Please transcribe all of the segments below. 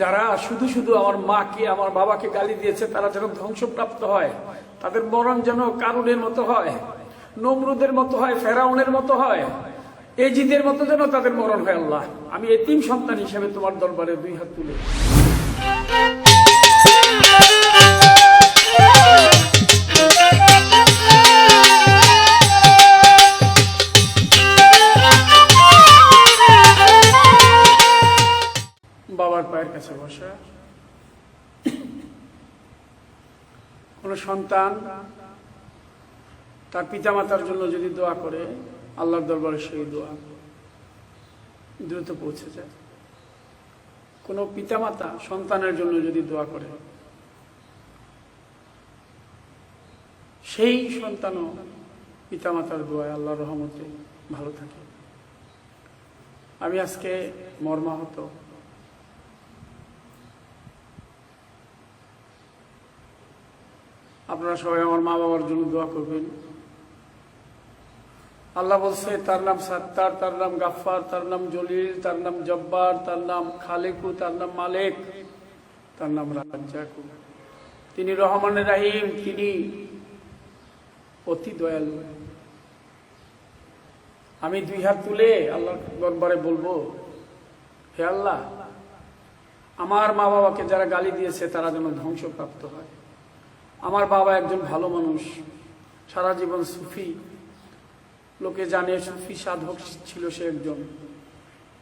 যারা শুধু শুধু আমার মাকে, আমার বাবাকে গালি দিয়েছে, তারা যেন ধ্বংসপ্রাপ্ত হয়, তাদের মরণ যেন কারুনের মতো হয়, নমরুদের মতো হয়, ফেরাউনের মতো হয়, এজিদের মতো যেন তাদের মরণ হয়, আল্লাহ। আমি এতিম সন্তান হিসেবে তোমার দরবারে দুই হাত তুলে। কোন সন্তান তার পিতামাতার জন্য যদি দোয়া করে, আল্লাহর দরবারে সেই দোয়া দ্রুত পৌঁছে যায়। কোন পিতামাতা সন্তানের জন্য যদি দোয়া করে, সেই সন্তানও পিতামাতার দোয়ায় আল্লাহর রহমতে ভালো থাকে। আমি আজকে মর্মাহত আপনারা সবাই আমার মা বাবার জন্য দোয়া করবেন। আল্লাহ বলছে, তার নাম সাত্তার, তার নাম গাফার তার নাম জলিল, তার নাম জব্বার, তার নাম খালেকু, তার নাম মালেক, তার নাম রাজ্জাকু। তিনি রহমানের রাহিম, তিনি অতি দয়ালু। আমি দুই হাত তুলে আল্লাহর দরবারে বলব, হে আল্লাহ, আমার মা বাবাকে যারা গালি দিয়েছে, তারা যেন ধ্বংসপ্রাপ্ত হয়। আমার বাবা একজন ভালো মানুষ, সারা জীবন সুফি। লোকে জানে সুফি সাধক ছিল সে একজন।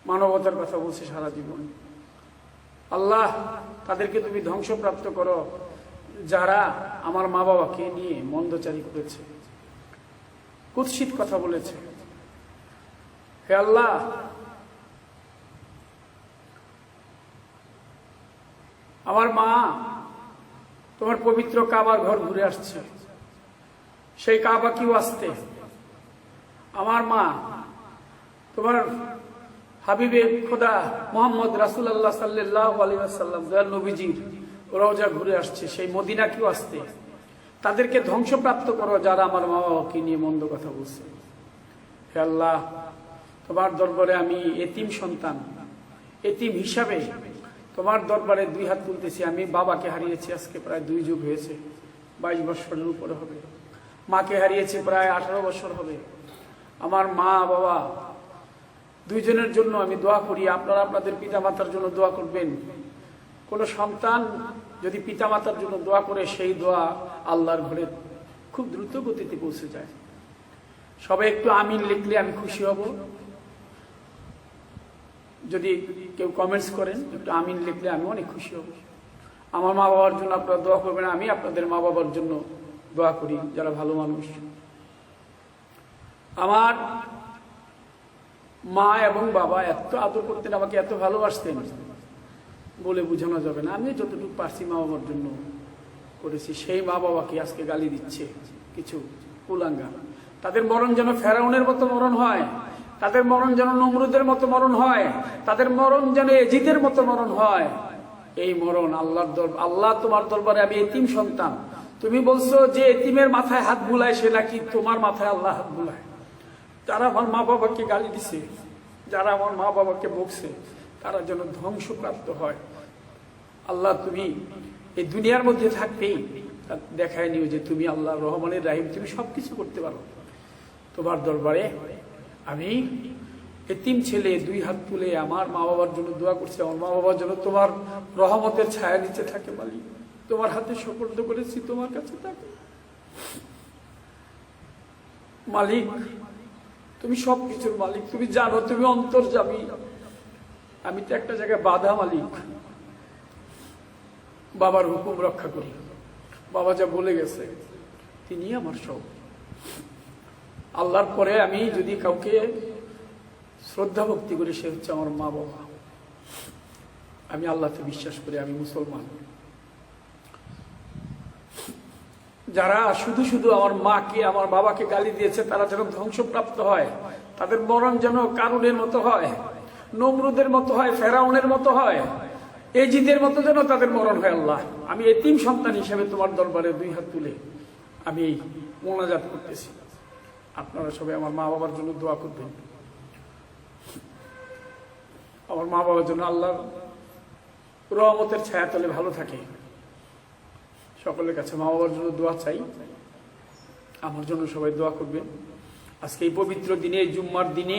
মানবতার কথা বলছে সারা জীবন। আল্লাহ, তাদেরকে তুমি ধ্বংসপ্রাপ্ত করো, যারা আমার মা বাবাকে নিয়ে মন্দচারী করেছে। কুৎসিত কথা বলেছে। হে আল্লাহ, আমার মা তোমার পবিত্র কাবার ঘর ঘুরে আসছে। সেই কাবা কিও আসতে আমার মা, তোমার হাবিবে খোদা মোহাম্মদ রাসুল আল্লাহ সাল্লাহ আলিয়াল্লাম দয়াল নবীজির রওজা ঘুরে আসছে, সেই মদিনা কিও আসতে তাদেরকে ধ্বংসপ্রাপ্ত করো যারা আমার মা বাবাকে নিয়ে মন্দ কথা বলছে। হে আল্লাহ, তোমার দরবারে আমি এতিম সন্তান, এতিম হিসাবে তোমার দরবারে দুই হাত তুলতেছি আমি, বাবাকে হারিয়েছি, আজকে প্রায় দুই যুগ হয়েছে। বাইশ বছরের উপরে হবে। মাকে হারিয়েছি প্রায় আঠারো বছর হবে। আমার মা, বাবা, দুইজনের জন্য আমি দোয়া করি। আপনারা আপনাদের পিতামাতার জন্য দোয়া করবেন। কোনো সন্তান যদি পিতামাতার জন্য দোয়া করে, সেই দোয়া আল্লাহর ঘরে খুব দ্রুত গতিতে পৌঁছে যায়। সবাই একটু আমিন লিখলে আমি খুশি হব। যদি কেউ কমেন্টস করেন, একটু আমিন লিখলে আমি অনেক খুশি হব। আমার মা বাবার জন্য আপনারা দোয়া করবেন, আমি আপনাদের মা বাবার জন্য দোয়া করি, যারা ভালো মানুষ। আমার মা এবং বাবা এত আদর করতেন, আমাকে এত ভালোবাসতেন বলে বোঝানো যাবে না। আমি যতটুকু পারছি মা বাবার জন্য করেছি, সেই মা বাবাকে আজকে গালি দিচ্ছে কিছু কুলাঙ্গা তাদের মরণ যেন ফেরাউনের মতো মরণ হয় তাদের মরণ যেন নমরুদের মতো মরণ হয়, তাদের মরণ যেন এজিদের মতো মরণ হয়। এই মরণ আল্লাহর আল্লাহ তোমার দরবারে আমি এতিম সন্তান। তুমি বলছো যে এতিমের মাথায় হাত বুলায়, সে নাকি তোমার মাথায় আল্লাহ হাত বুলায়। যারা আমার মা বাবাকে গালি দিছে, যারা আমার মা বাবাকে বকছে, তারা যেন ধ্বংসপ্রাপ্ত হয়। আল্লাহ তুমি এই দুনিয়ার মধ্যে থাকতেই দেখায় নিও যে তুমি আল্লাহ রহমানের রাহিম, তুমি সবকিছু করতে পারো। তোমার দরবারে আমি এতিম ছেলে, দুই হাত তুলে আমার মা বাবার জন্য দোয়া করছি। আমার মা বাবার জন্য তোমার রহমতের ছায়া নিচে থাকে মালিক তোমার হাতে সুপর্দ করেছি, তোমার কাছে থাকে। মালিক, তুমি সব কিছুর মালিক। তুমি জানো, তুমি অন্তর যাবি আমি তো একটা জায়গায় বাধা মালিক। বাবার হুকুম রক্ষা করি বাবা যা বলে গেছে তিনি আমার সব। আল্লাহর পরে আমি যদি কাউকে শ্রদ্ধা ভক্তি করি, সে হচ্ছে আমার মা বাবা। আমি আল্লাহকে বিশ্বাস করি, আমি মুসলমান। যারা শুধু শুধু আমার মাকে, আমার বাবাকে গালি দিয়েছে, তারা যেন ধ্বংসপ্রাপ্ত হয়, তাদের মরণ যেন কারুনের মতো হয়, নমরুদের মতো হয়, ফেরাউনের মতো হয়, এজিদের মতো যেন তাদের মরণ হয় আল্লাহ। আমি এতিম সন্তান হিসেবে তোমার দরবারে দুই হাত তুলে আমি মোনাজাত করতেছি। আপনারা সবাই আমার মা বাবার জন্য দোয়া করবেন। আমার মা বাবার জন্য আল্লাহ রহমতের ছায়াতলে ভালো থাকে। সকলের কাছে মা বাবার জন্য দোয়া চাই। আমার জন্য সবাই দোয়া করবেন। আজকে এই পবিত্র দিনে জুম্মার দিনে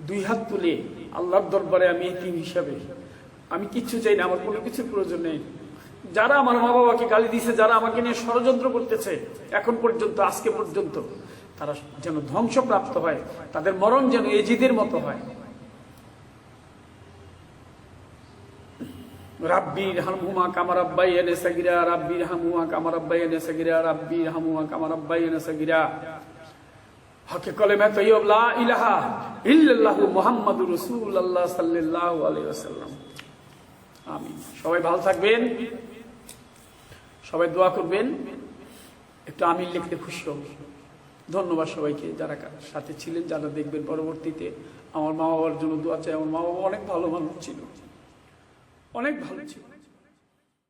দুই হাত তুলে আল্লাহর দরবারে আমি এতিম হিসাবে। আমি কিচ্ছু চাই না, আমার কোনো কিছুর প্রয়োজন নেই। যারা আমার মা বাবাকে গালি দিয়েছে, যারা আমাকে নিয়ে ষড়যন্ত্র করতেছে, এখন পর্যন্ত, আজকে পর্যন্ত, তারা যেন ধ্বংসপ্রাপ্ত হয়, তাদের মরণ যেন এজিদের মতো হয়। রাব্বির হামহুমা কামার আব্বাই এনে সাগিরা রাব্বির হামহুমা কামার আব্বাই এনে সাগিরা রাব্বির হামহুমা কামার আব্বাই এনে সাগিরা। হকে কলেমে তৈয়ব লা ইলাহা ইল্লাল্লাহু মুহাম্মাদুর রাসূলুল্লাহ সাল্লাল্লাহু আলাইহি ওয়াসাল্লাম। আমিন। সবাই ভালো থাকবেন। সবাই দোয়া করবেন। একটু আমি লিখতে খুশি হব। ধন্যবাদ সবাইকে যারা সাথে ছিলেন, যারা দেখবেন পরবর্তীতে। আমার মা বাবার জন্য দোয়া চাই। আমার মা বাবা অনেক ভালো মানুষ ছিল। অনেক ভালো ছিল।